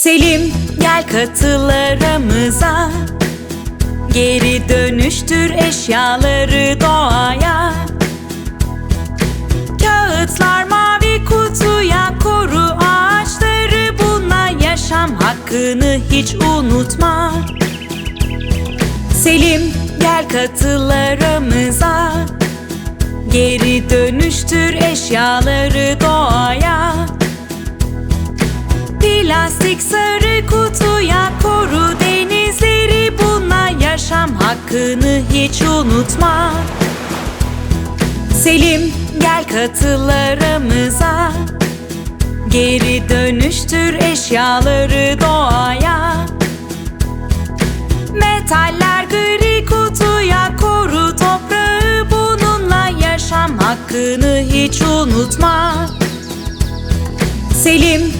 Selim gel katıl aramıza Geri dönüştür eşyaları doğaya. Kağıtlar mavi kutuya koru ağaçları. Bununla yaşam hakkını hiç unutma. Selim gel katıl aramıza Geri dönüştür eşyaları doğaya Plastik sarı kutuya koru denizleri Bununla yaşam hakkını hiç unutma. Selim gel katıl aramıza Geri dönüştür eşyaları doğaya. Metaller gri kutuya koru toprağı Bununla yaşam hakkını hiç unutma. Selim